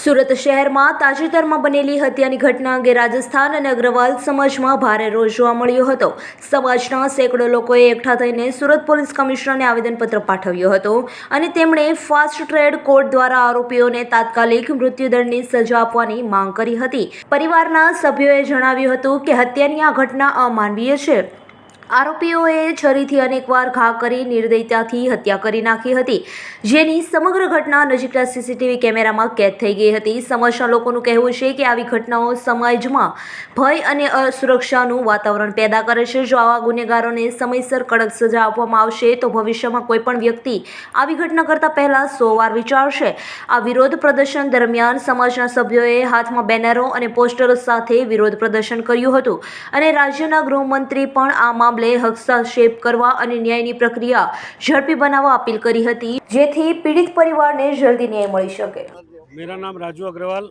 સુરત શહેરમાં તાજેતરમાં બનેલી હત્યાની ઘટના અંગે રાજસ્થાન અને અગ્રવાલ સમાજમાં ભારે રોષ જોવા મળ્યો હતો. સમાજના સેંકડો લોકોએ એકઠા થઈને સુરત પોલીસ કમિશનરને આવેદનપત્ર પાઠવ્યો હતો અને તેમણે ફાસ્ટ ટ્રેડ કોર્ટ દ્વારા આરોપીઓને તાત્કાલિક મૃત્યુદંડની સજા આપવાની માંગ કરી હતી. પરિવારના સભ્યોએ જણાવ્યું હતું કે હત્યાની આ ઘટના અમાનવીય છે. આરોપીઓએ છરીથી અનેકવાર ઘા કરી નિર્દયતાથી હત્યા કરી નાખી હતી. જેની સમગ્ર ઘટના નજીકના સીસીટીવી કેમેરામાં કેદ થઈ ગઈ હતી. સમાજના લોકોનું કહેવું છે કે આવી ઘટનાઓ સમાજમાં ભય અને અસુરક્ષાનું વાતાવરણ પેદા કરે છે. જો આવા ગુનેગારોને સમયસર કડક સજા આપવામાં આવશે, તો ભવિષ્યમાં કોઈ પણ વ્યક્તિ આવી ઘટના કરતાં પહેલાં સો વાર વિચારશે. આ વિરોધ પ્રદર્શન દરમિયાન સમાજના સભ્યોએ હાથમાં બેનરો અને પોસ્ટરો સાથે વિરોધ પ્રદર્શન કર્યું હતું અને રાજ્યના ગૃહમંત્રી પણ આ મામલે હસ્તક્ષેપ કરવા અને ન્યાયની પ્રક્રિયા ઝડપી બનાવવા અપીલ કરી હતી જેથી પીડિત પરિવારને જલ્દી ન્યાય મળી શકે मेरा नाम राजू अग्रवाल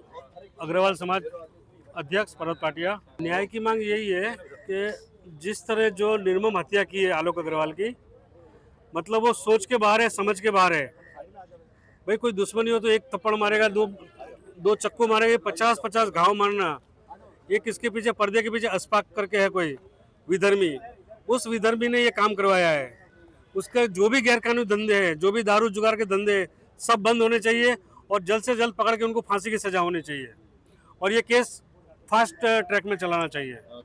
अग्रवाल समाज अध्यक्ष भरत पाटिया न्याय की मांग यही है कि जिस तरह जो निर्मम हत्या की है आलोक अग्रवाल की मतलब वो सोच के बाहर है समझ के बाहर है भाई कोई दुश्मनी हो तो एक थप्पड़ मारेगा दो दो चक्कू मारेगा पचास पचास घाव मारना एक इसके पीछे पर्दे के पीछे अस्पाक करके है कोई विधर्मी उस विदर्भी ने ये काम करवाया है। उसके जो भी गैरकानूनी धंधे हैं जो भी दारू जुगाड़ के धंधे हैं, सब बंद होने चाहिए और जल्द से जल्द पकड़ के उनको फांसी की सजा होनी चाहिए। और ये केस फास्ट ट्रैक में चलाना चाहिए।